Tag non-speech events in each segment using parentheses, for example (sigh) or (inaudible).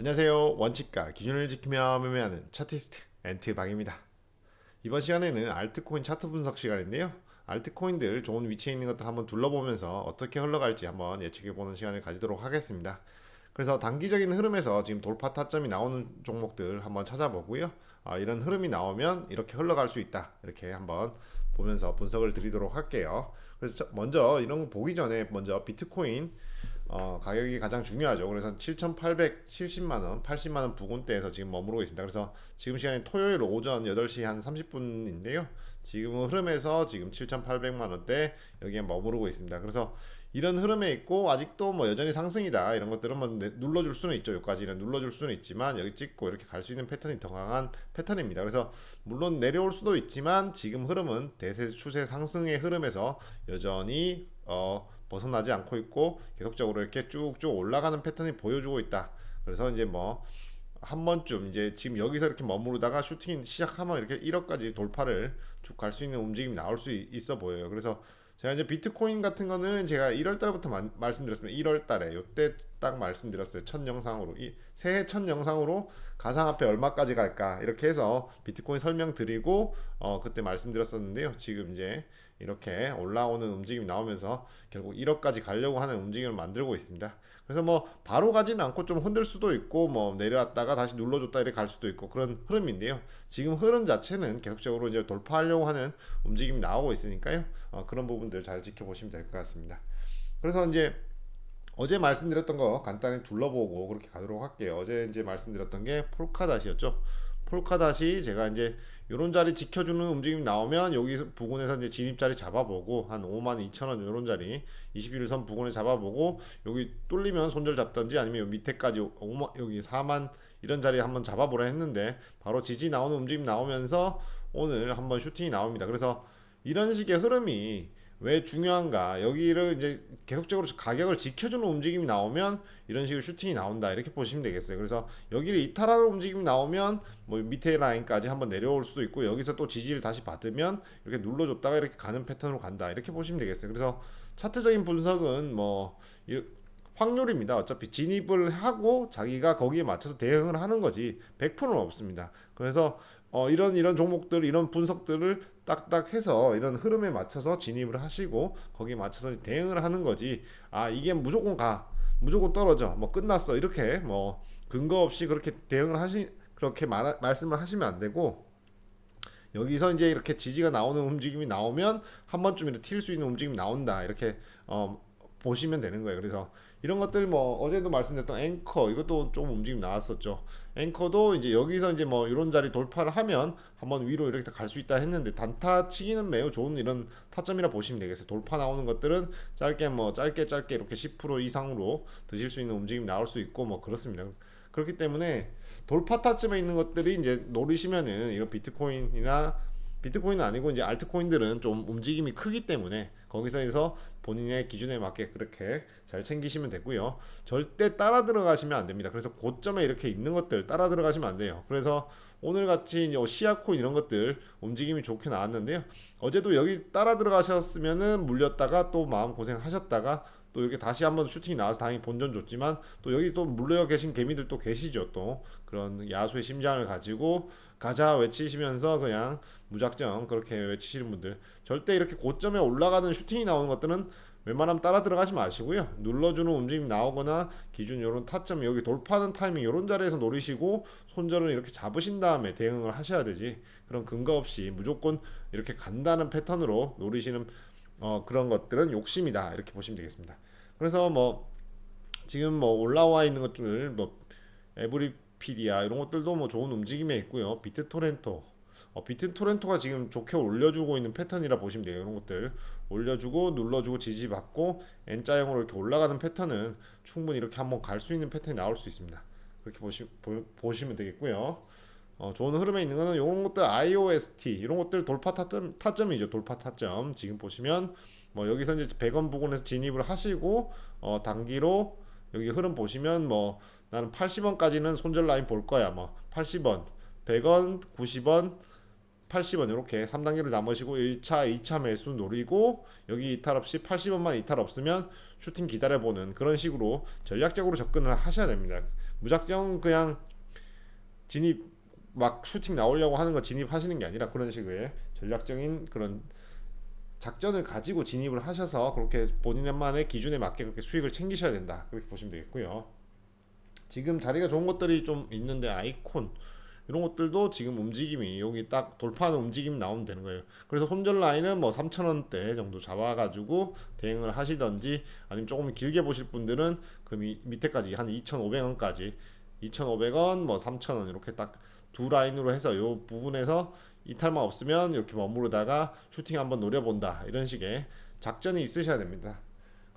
안녕하세요. 원칙과 기준을 지키며 매매하는 차티스트 엔트박입니다. 이번 시간에는 알트코인 차트 분석 시간인데요. 알트코인들 좋은 위치에 있는 것들 한번 둘러보면서 어떻게 흘러갈지 한번 예측해보는 시간을 가지도록 하겠습니다. 그래서 단기적인 흐름에서 지금 돌파 타점이 나오는 종목들 한번 찾아보고요. 아, 이런 흐름이 나오면 이렇게 흘러갈 수 있다. 이렇게 한번 보면서 분석을 드리도록 할게요. 그래서 먼저 이런 거 보기 전에 먼저 비트코인 어, 가격이 가장 중요하죠. 그래서 7,870만 원, 80만 원 부근대에서 지금 머무르고 있습니다. 그래서 지금 시간이 토요일 오전 8시 한 30분인데요. 지금 흐름에서 지금 7,800만 원대 여기에 머무르고 있습니다. 그래서 이런 흐름에 있고 아직도 뭐 여전히 상승이다 이런 것들은 뭐 눌러줄 수는 있죠. 여기까지는 눌러줄 수는 있지만 여기 찍고 이렇게 갈 수 있는 패턴이 더 강한 패턴입니다. 그래서 물론 내려올 수도 있지만 지금 흐름은 대세 추세 상승의 흐름에서 여전히 어 벗어나지 않고 있고 계속적으로 이렇게 쭉쭉 올라가는 패턴이 보여주고 있다. 그래서 이제 뭐 한 번쯤 이제 지금 여기서 이렇게 머무르다가 슈팅 시작하면 이렇게 1억까지 돌파를 쭉 갈 수 있는 움직임이 나올 수 있어 보여요. 그래서 제가 이제 비트코인 같은 거는 제가 1월 달부터 마, 말씀드렸습니다. 1월 달에 요때 딱 말씀드렸어요. 첫 영상으로 이 새해 첫 영상으로 가상화폐 얼마까지 갈까 이렇게 해서 비트코인 설명드리고 어 그때 말씀드렸었는데요. 지금 이제 이렇게 올라오는 움직임이 나오면서 결국 1억까지 가려고 하는 움직임을 만들고 있습니다. 그래서 뭐 바로 가지는 않고 좀 흔들 수도 있고 뭐 내려왔다가 다시 눌러줬다 이렇게 갈 수도 있고 그런 흐름인데요. 지금 흐름 자체는 계속적으로 이제 돌파하려고 하는 움직임이 나오고 있으니까요. 어, 그런 부분들 잘 지켜보시면 될 것 같습니다. 그래서 이제 어제 말씀드렸던 거 간단히 둘러보고 그렇게 가도록 할게요. 어제 이제 말씀드렸던 게 폴카닷이었죠. 폴카닷이 제가 이제 요런 자리 지켜주는 움직임이 나오면 여기 부근에서 이제 진입 자리 잡아보고 한 5만 2천 원 요런 자리 21선 부근에 잡아보고 여기 뚫리면 손절 잡던지 아니면 밑에까지 5만 여기 4만 이런 자리 한번 잡아보라 했는데 바로 지지 나오는 움직임 나오면서 오늘 한번 슈팅이 나옵니다. 그래서 이런 식의 흐름이 왜 중요한가? 여기를 이제 계속적으로 가격을 지켜주는 움직임이 나오면 이런 식으로 슈팅이 나온다. 이렇게 보시면 되겠어요. 그래서 여기를 이탈하는 움직임이 나오면 뭐 밑에 라인까지 한번 내려올 수도 있고 여기서 또 지지를 다시 받으면 이렇게 눌러줬다가 이렇게 가는 패턴으로 간다. 이렇게 보시면 되겠어요. 그래서 차트적인 분석은 뭐 확률입니다. 어차피 진입을 하고 자기가 거기에 맞춰서 대응을 하는 거지. 100%는 없습니다. 그래서 어, 이런 이런 종목들 이런 분석들을 딱딱 해서 이런 흐름에 맞춰서 진입을 하시고 거기에 맞춰서 대응을 하는 거지. 아 이게 무조건 가. 무조건 떨어져. 뭐 끝났어. 이렇게 뭐 근거 없이 그렇게 대응을 하시 그렇게 말, 말씀을 하시면 안 되고 여기서 이제 이렇게 지지가 나오는 움직임이 나오면 한 번쯤 이렇게 튈 수 있는 움직임이 나온다. 이렇게 어 보시면 되는 거예요. 그래서 이런 것들 뭐 어제도 말씀드렸던 앵커 이것도 좀 움직임 나왔었죠. 앵커도 이제 여기서 이제 뭐 이런 자리 돌파를 하면 한번 위로 이렇게 갈 수 있다 했는데 단타 치기는 매우 좋은 이런 타점이라 보시면 되겠어요. 돌파 나오는 것들은 짧게 뭐 짧게 짧게 이렇게 10% 이상으로 드실 수 있는 움직임 나올 수 있고 뭐 그렇습니다. 그렇기 때문에 돌파 타점에 있는 것들이 이제 노리시면은 이런 비트코인이나 비트코인은 아니고 이제 알트코인들은 좀 움직임이 크기 때문에 거기서 해서 본인의 기준에 맞게 그렇게 잘 챙기시면 되고요. 절대 따라 들어가시면 안 됩니다. 그래서 고점에 이렇게 있는 것들 따라 들어가시면 안 돼요. 그래서 오늘 같이 시아코인 이런 것들 움직임이 좋게 나왔는데요. 어제도 여기 따라 들어가셨으면은 물렸다가 또 마음 고생 하셨다가 또 이렇게 다시 한번 슈팅이 나와서 다행히 본전 줬지만 또 여기 또 물려 계신 개미들 또 계시죠 또 그런 야수의 심장을 가지고 가자 외치시면서 그냥 무작정 그렇게 외치시는 분들 절대 이렇게 고점에 올라가는 슈팅이 나오는 것들은 웬만하면 따라 들어가지 마시고요. 눌러주는 움직임 나오거나 기준 요런 타점 여기 돌파하는 타이밍 요런 자리에서 노리시고 손절을 이렇게 잡으신 다음에 대응을 하셔야 되지. 그런 근거 없이 무조건 이렇게 간다는 패턴으로 노리시는 어, 그런 것들은 욕심이다 이렇게 보시면 되겠습니다. 그래서 뭐 지금 뭐 올라와 있는 것들 뭐 에브리피디아 이런 것들도 뭐 좋은 움직임에 있고요. 비트토렌토 어, 비트토렌토가 지금 좋게 올려주고 있는 패턴이라 보시면 돼요. 이런 것들 올려주고 눌러주고 지지받고 N자형으로 이렇게 올라가는 패턴은 충분히 이렇게 한번 갈 수 있는 패턴이 나올 수 있습니다. 그렇게 보시, 보, 보시면 되겠고요. 어, 좋은 흐름에 있는 거는 이런 것들 IOST 이런 것들 돌파 타점, 타점이죠. 돌파 타점. 지금 보시면 뭐 여기서 이제 100원 부근에서 진입을 하시고 어, 단기로 여기 흐름 보시면 뭐 나는 80원까지는 손절 라인 볼 거야. 뭐 80원, 100원, 90원, 80원 이렇게 3단계를 남으시고 1차, 2차 매수 노리고 여기 이탈 없이 80원만 이탈 없으면 슈팅 기다려보는 그런 식으로 전략적으로 접근을 하셔야 됩니다. 무작정 그냥 진입 막 슈팅 나오려고 하는 거 진입하시는 게 아니라 그런 식의 전략적인 그런 작전을 가지고 진입을 하셔서 그렇게 본인만의 기준에 맞게 그렇게 수익을 챙기셔야 된다 그렇게 보시면 되겠고요. 지금 자리가 좋은 것들이 좀 있는데 아이콘 이런 것들도 지금 움직임이 여기 딱 돌파하는 움직임이 나오면 되는 거예요. 그래서 손절 라인은 뭐 3,000원대 정도 잡아가지고 대응을 하시던지 아니면 조금 길게 보실 분들은 그 미, 밑에까지 한 2,500원까지 2,500원 뭐 3,000원 이렇게 딱 두 라인으로 해서 요 부분에서 이탈만 없으면 이렇게 머무르다가 슈팅 한번 노려본다 이런 식의 작전이 있으셔야 됩니다.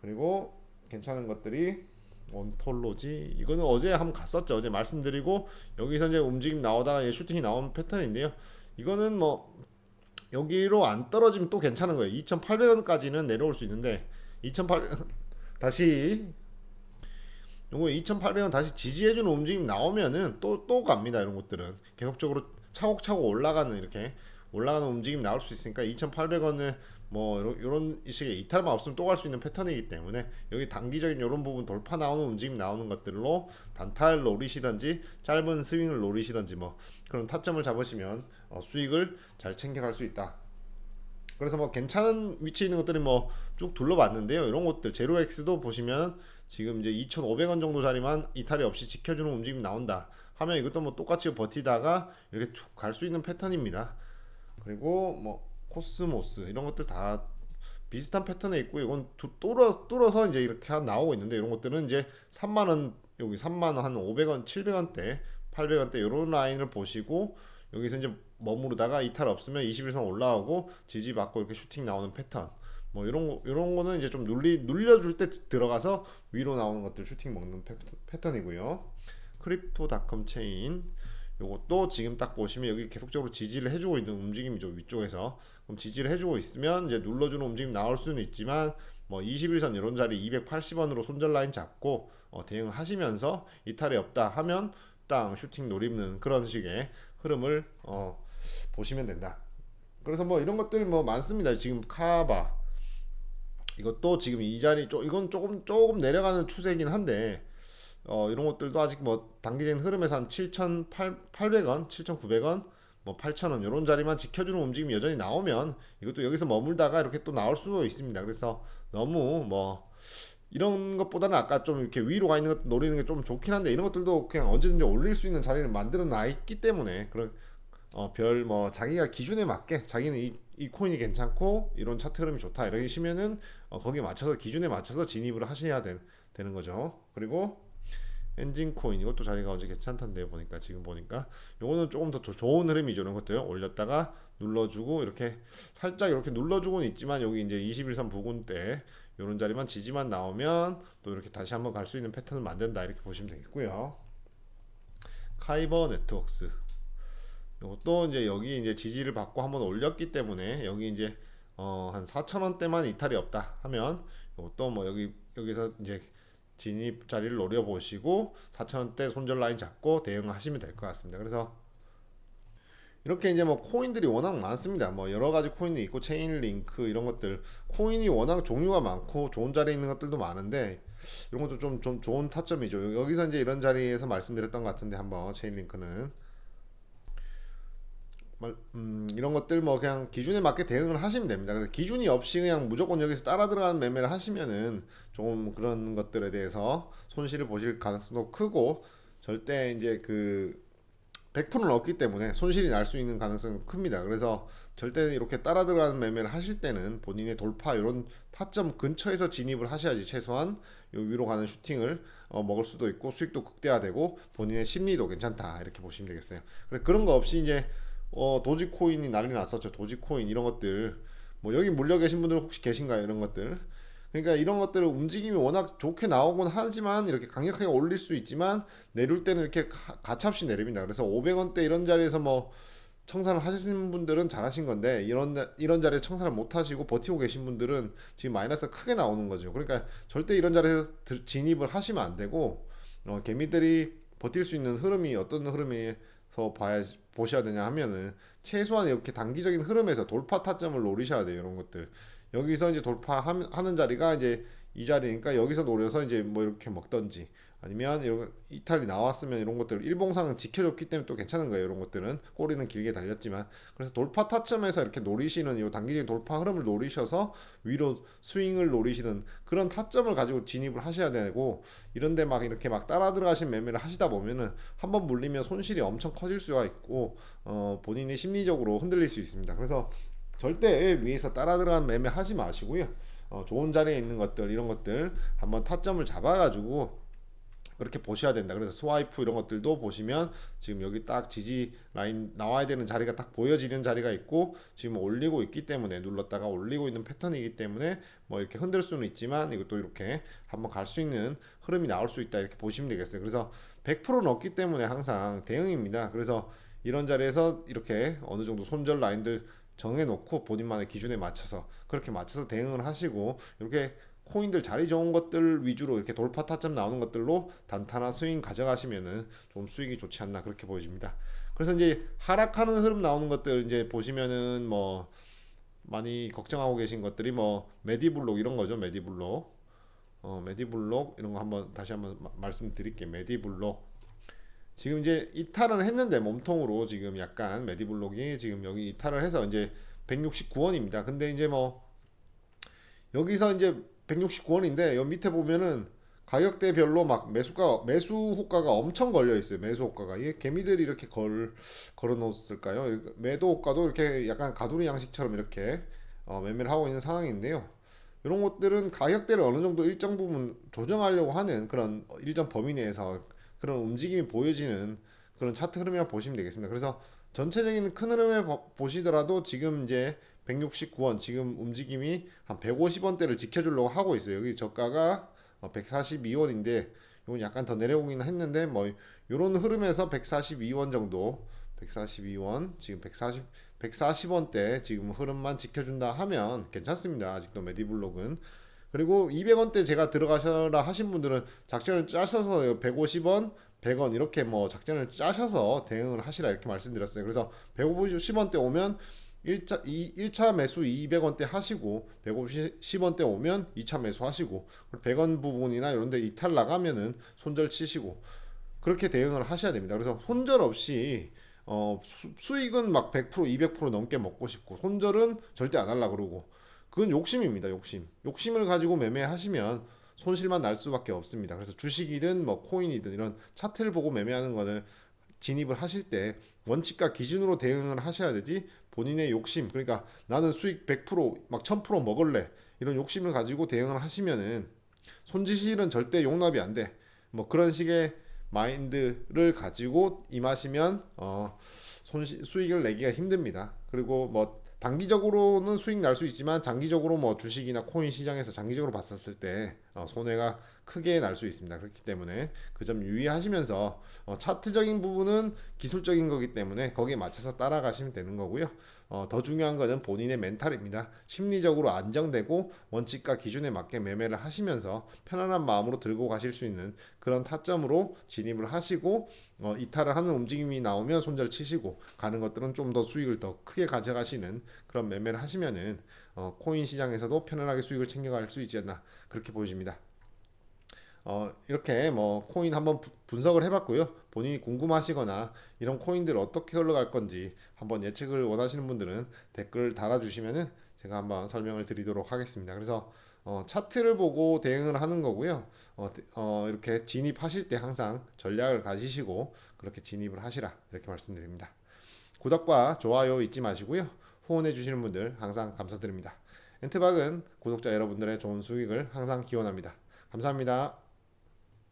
그리고 괜찮은 것들이 온톨로지 이거는 어제 한번 갔었죠. 어제 말씀드리고 여기서 이제 움직임 나오다가 슈팅이 나온 패턴인데요. 이거는 뭐 여기로 안 떨어지면 또 괜찮은 거예요. 2,800원까지는 내려올 수 있는데 2,800 (laughs) 다시 요거 2,800원 다시 지지해주는 움직임 나오면은 또 또 갑니다. 이런 것들은 계속적으로 차곡차곡 올라가는 이렇게 올라가는 움직임 나올 수 있으니까 2,800원은 뭐 이런 식의 이탈만 없으면 또 갈 수 있는 패턴이기 때문에 여기 단기적인 이런 부분 돌파 나오는 움직임 나오는 것들로 단타를 노리시든지 짧은 스윙을 노리시든지 뭐 그런 타점을 잡으시면 어, 수익을 잘 챙겨갈 수 있다. 그래서 뭐 괜찮은 위치에 있는 것들이 뭐 쭉 둘러봤는데요. 이런 것들 제로 X도 보시면 지금 이제 2,500원 정도 자리만 이탈이 없이 지켜주는 움직임이 나온다. 하면 이것도 뭐 똑같이 버티다가 이렇게 툭 갈 수 있는 패턴입니다. 그리고 뭐 코스모스 이런 것들 다 비슷한 패턴에 있고 이건 뚫어 뚫어서 이제 이렇게 나오고 있는데 이런 것들은 이제 3만 원 여기 3만 원 한 500원, 700원대, 800원대 이런 라인을 보시고 여기서 이제 머무르다가 이탈 없으면 21선 올라오고 지지 받고 이렇게 슈팅 나오는 패턴. 뭐 이런 거 이런 거는 이제 좀 눌리 눌려줄 때 들어가서 위로 나오는 것들 슈팅 먹는 패턴 이고요. 크립토닷컴 체인 요것도 지금 딱 보시면 여기 계속적으로 지지를 해주고 있는 움직임이죠 위쪽에서 그럼 지지를 해주고 있으면 이제 눌러주는 움직임 나올 수는 있지만 뭐 21선 이런 자리 280원으로 손절 라인 잡고 어, 대응하시면서 이탈이 없다 하면 땅 슈팅 노리는 그런 식의 흐름을 어, 보시면 된다. 그래서 뭐 이런 것들 뭐 많습니다. 지금 카바 이것도 지금 이 자리 조, 이건 조금 조금 내려가는 추세이긴 한데 어, 이런 것들도 아직 뭐 단기적인 흐름에서 한 7,800원, 7,900원, 뭐 8,000원 이런 자리만 지켜주는 움직임이 여전히 나오면 이것도 여기서 머물다가 이렇게 또 나올 수도 있습니다. 그래서 너무 뭐 이런 것보다는 아까 좀 이렇게 위로 가 있는 것 노리는 게 좀 좋긴 한데 이런 것들도 그냥 언제든지 올릴 수 있는 자리를 만들어 놔 있기 때문에 그런 어, 별 뭐 자기가 기준에 맞게 자기는 이, 이 코인이 괜찮고 이런 차트 흐름이 좋다 이러시면은 어, 거기에 맞춰서 기준에 맞춰서 진입을 하셔야 되, 되는 거죠. 그리고 엔진 코인 이것도 자리가 어제 괜찮던데 보니까 지금 보니까 요거는 조금 더 좋은 흐름이죠 이런 것들 올렸다가 눌러주고 이렇게 살짝 이렇게 눌러주고는 있지만 여기 이제 21선 부근 때 요런 자리만 지지만 나오면 또 이렇게 다시 한번 갈 수 있는 패턴을 만든다. 이렇게 보시면 되겠고요. 카이버 네트웍스. 이것도 이제 여기 이제 지지를 받고 한번 올렸기 때문에 여기 이제 어 한 4천원대만 이탈이 없다 하면 이것도 뭐 여기 여기서 이제 진입 자리를 노려보시고 4천원대 손절 라인 잡고 대응하시면 될 것 같습니다. 그래서 이렇게 이제 뭐 코인들이 워낙 많습니다. 뭐 여러 가지 코인이 있고 체인 링크 이런 것들 코인이 워낙 종류가 많고 좋은 자리에 있는 것들도 많은데 이런 것도 좀 좀 좋은 타점이죠. 여기서 이제 이런 자리에서 말씀드렸던 것 같은데 한번 체인 링크는 음, 이런 것들 뭐 그냥 기준에 맞게 대응을 하시면 됩니다. 그래서 기준이 없이 그냥 무조건 여기서 따라 들어가는 매매를 하시면은 좀 그런 것들에 대해서 손실을 보실 가능성도 크고 절대 이제 그 100%는 없기 때문에 손실이 날 수 있는 가능성은 큽니다. 그래서 절대 이렇게 따라 들어가는 매매를 하실 때는 본인의 돌파 이런 타점 근처에서 진입을 하셔야지 최소한 요 위로 가는 슈팅을 어, 먹을 수도 있고 수익도 극대화되고 본인의 심리도 괜찮다 이렇게 보시면 되겠어요. 그래 그런 거 없이 이제 어, 도지코인이 난리 났었죠. 도지코인 이런 것들. 뭐 여기 물려 계신 분들 혹시 계신가요? 이런 것들. 그러니까 이런 것들 움직임이 워낙 좋게 나오곤 하지만 이렇게 강력하게 올릴 수 있지만 내릴 때는 이렇게 가, 차없이 내립니다. 그래서 500원대 이런 자리에서 뭐 청산을 하시는 분들은 잘하신 건데 이런 이런 자리에 청산을 못 하시고 버티고 계신 분들은 지금 마이너스가 크게 나오는 거죠. 그러니까 절대 이런 자리에서 진입을 하시면 안 되고 어, 개미들이 버틸 수 있는 흐름이 어떤 흐름에서 봐야 보셔야 되냐 하면은 최소한 이렇게 단기적인 흐름에서 돌파 타점을 노리셔야 돼요. 이런 것들. 여기서 이제 돌파하는 자리가 이제 이 자리니까 여기서 노려서 이제 뭐 이렇게 먹던지 아니면 이런 거- 이탈이 나왔으면 이런 것들 일봉상은 지켜줬기 때문에 또 괜찮은 거예요. 이런 것들은 꼬리는 길게 달렸지만 그래서 돌파 타점에서 이렇게 노리시는 이 단기적인 돌파 흐름을 노리셔서 위로 스윙을 노리시는 그런 타점을 가지고 진입을 하셔야 되고 이런데 막 이렇게 막 따라 들어가신 매매를 하시다 보면은 한번 물리면 손실이 엄청 커질 수가 있고 어 본인이 심리적으로 흔들릴 수 있습니다. 그래서 절대 위에서 따라 들어간 매매 하지 마시고요. 어, 좋은 자리에 있는 것들 이런 것들 한번 타점을 잡아가지고 그렇게 보셔야 된다. 그래서 스와이프 이런 것들도 보시면 지금 여기 딱 지지 라인 나와야 되는 자리가 딱 보여지는 자리가 있고 지금 올리고 있기 때문에 눌렀다가 올리고 있는 패턴이기 때문에 뭐 이렇게 흔들 수는 있지만 이것도 이렇게 한번 갈 수 있는 흐름이 나올 수 있다 이렇게 보시면 되겠어요. 그래서 100%는 없기 때문에 항상 대응입니다. 그래서 이런 자리에서 이렇게 어느 정도 손절 라인들 정해놓고 본인만의 기준에 맞춰서 그렇게 맞춰서 대응을 하시고 이렇게 코인들 자리 좋은 것들 위주로 이렇게 돌파 타점 나오는 것들로 단타나 스윙 가져가시면은 좀 수익이 좋지 않나 그렇게 보여집니다. 그래서 이제 하락하는 흐름 나오는 것들 이제 보시면은 뭐 많이 걱정하고 계신 것들이 뭐 메디블록 이런 거죠. 메디블록. 어, 메디블록 이런 거 한번 다시 한번 마- 말씀드릴게요. 메디블록. 지금 이제 이탈을 했는데 몸통으로 지금 약간 메디블록이 지금 여기 이탈을 해서 이제 169원입니다. 근데 이제 뭐 여기서 이제 169원인데 여기 밑에 보면은 가격대별로 막 매수가 매수 호가가 엄청 걸려 있어요. 매수 호가가 이게 개미들이 이렇게 걸 걸어 놓았을까요? 매도 호가도 이렇게 약간 가두리 양식처럼 이렇게 어, 매매를 하고 있는 상황인데요. 이런 것들은 가격대를 어느 정도 일정 부분 조정하려고 하는 그런 일정 범위 내에서 그런 움직임이 보여지는 그런 차트 흐름이라 보시면 되겠습니다. 그래서 전체적인 큰 흐름에 보- 보시더라도 지금 이제 169원 지금 움직임이 한 150원대를 지켜주려고 하고 있어요. 여기 저가가 142원인데 이건 약간 더 내려오긴 했는데 뭐 이런 흐름에서 142원 정도 142원 지금 140 140원대 지금 흐름만 지켜준다 하면 괜찮습니다. 아직도 메디블록은 그리고 200원대 제가 들어가셔라 하신 분들은 작전을 짜셔서 150원, 100원 이렇게 뭐 작전을 짜셔서 대응을 하시라 이렇게 말씀드렸어요. 그래서 150원대 오면 1차, 이 1차 매수 200원대 하시고 150원대 오면 2차 매수 하시고 100원 부분이나 이런 데 이탈 나가면은 손절 치시고 그렇게 대응을 하셔야 됩니다. 그래서 손절 없이 어, 수, 수익은 막 100% 200% 넘게 먹고 싶고 손절은 절대 안 하려 그러고 그건 욕심입니다. 욕심. 욕심을 가지고 매매하시면 손실만 날 수밖에 없습니다. 그래서 주식이든 뭐 코인이든 이런 차트를 보고 매매하는 거는 진입을 하실 때 원칙과 기준으로 대응을 하셔야 되지 본인의 욕심 그러니까 나는 수익 100%막 1000% 먹을래 이런 욕심을 가지고 대응을 하시면은 손실은 절대 용납이 안 돼. 뭐 그런 식의 마인드를 가지고 임하시면 어 손실 수익을 내기가 힘듭니다. 그리고 뭐 단기적으로는 수익 날 수 있지만 장기적으로 뭐 주식이나 코인 시장에서 장기적으로 봤었을 때 어, 손해가 크게 날 수 있습니다. 그렇기 때문에 그 점 유의하시면서 어, 차트적인 부분은 기술적인 거기 때문에 거기에 맞춰서 따라가시면 되는 거고요. 어, 더 중요한 거는 본인의 멘탈입니다. 심리적으로 안정되고 원칙과 기준에 맞게 매매를 하시면서 편안한 마음으로 들고 가실 수 있는 그런 타점으로 진입을 하시고 어, 이탈을 하는 움직임이 나오면 손절 치시고 가는 것들은 좀 더 수익을 더 크게 가져가시는 그런 매매를 하시면은 어, 코인 시장에서도 편안하게 수익을 챙겨갈 수 있지 않나 그렇게 보여집니다. 어, 이렇게 뭐 코인 한번 부- 분석을 해봤고요. 본인이 궁금하시거나 이런 코인들 어떻게 흘러갈 건지 한번 예측을 원하시는 분들은 댓글 달아주시면은 제가 한번 설명을 드리도록 하겠습니다. 그래서 어, 차트를 보고 대응을 하는 거고요. 어, 대- 어, 이렇게 진입하실 때 항상 전략을 가지시고 그렇게 진입을 하시라 이렇게 말씀드립니다. 구독과 좋아요 잊지 마시고요. 후원해 주시는 분들 항상 감사드립니다. 엔트박은 구독자 여러분들의 좋은 수익을 항상 기원합니다. 감사합니다.